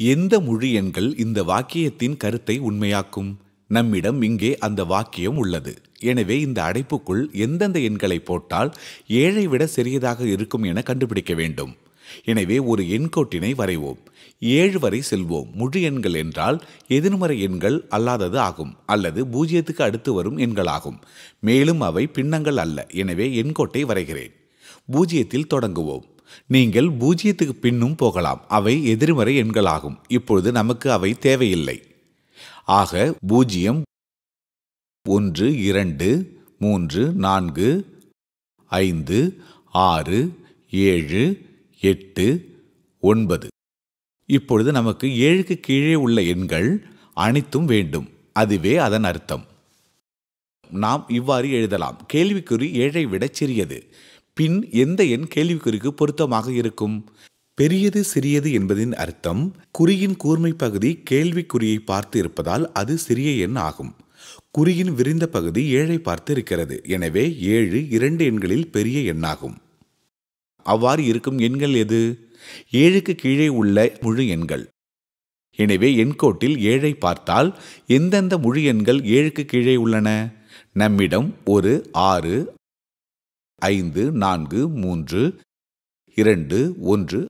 எந்த முழு எண்கள் இந்த வாக்கியத்தின் கருத்தை உண்மையாக்கும்? நம்மிடம் இங்கே அந்த வாக்கியம் உள்ளது. எனவே இந்த அடைப்புக்குள் எந்தெந்த எண்களை போட்டால் ஏழை விட சிறியதாக இருக்கும் என கண்டுபிடிக்க வேண்டும். எனவே ஒரு எண்கோட்டினை வரைவோம். ஏழு வரை செல்வோம். முழு எண்கள் என்றால் எதிர்மறை எண்கள் அல்லாதது ஆகும் அல்லது பூஜ்ஜியத்துக்கு அடுத்து வரும் எண்களாகும். மேலும் அவை பின்னங்கள் அல்ல. எனவே எண்கோட்டை வரைகிறேன். பூஜ்ஜியத்தில் தொடங்குவோம். நீங்கள் பூஜ்ஜியத்துக்கு பின்னும் போகலாம். அவை எதிர்மறை எண்களாகும். இப்பொழுது நமக்கு அவை தேவையில்லை. ஆக பூஜ்ஜியம் ஒன்று இரண்டு மூன்று நான்கு ஐந்து ஆறு ஏழு எட்டு ஒன்பது. இப்பொழுது நமக்கு ஏழுக்கு கீழே உள்ள எண்கள் அனைத்தும் வேண்டும். அதுவே அதன் அர்த்தம். நாம் இவ்வாறு எழுதலாம். கேள்விக்குறி ஏழை விட சிறியது. பின் எந்த எண் கேள்விக்குறிக்கு பொருத்தமாக இருக்கும்? பெரியது சிறியது என்பதின் அர்த்தம் குறியின் கூர்மை பகுதி கேள்விக்குறியை பார்த்து இருப்பதால் அது சிறிய எண் ஆகும். குறியின் விரிந்த பகுதி ஏழை பார்த்து இருக்கிறது. எனவே ஏழு இரண்டு எண்களில் பெரிய எண்ணாகும். அவ்வாறு இருக்கும் எண்கள் எது? ஏழுக்கு கீழே உள்ள முழு எண்கள். எனவே எண்கோட்டில் ஏழை பார்த்தால் எந்தெந்த முழு எண்கள் ஏழுக்கு கீழே உள்ளன? நம்மிடம் ஒரு ஆறு ஐந்து நான்கு மூன்று இரண்டு ஒன்று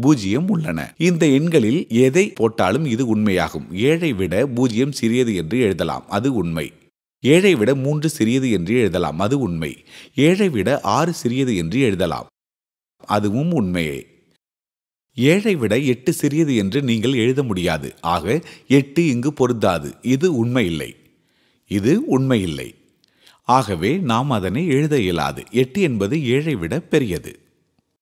பூஜ்ஜியம் உள்ளன. இந்த எண்களில் எதை போட்டாலும் இது உண்மையாகும். ஏழை விட பூஜ்ஜியம் சிறியது என்று எழுதலாம். அது உண்மை. ஏழை விட மூன்று சிறியது என்று எழுதலாம். அது உண்மை. ஏழை விட ஆறு சிறியது என்று எழுதலாம். அதுவும் உண்மையே. ஏழை விட எட்டு சிறியது என்று நீங்கள் எழுத முடியாது. ஆக எட்டு இங்கு பொருந்தாது. இது உண்மையில்லை. இது உண்மையில்லை. ஆகவே நாம் அதனை எழுத இயலாது. எட்டு என்பது ஏழை விட பெரியது.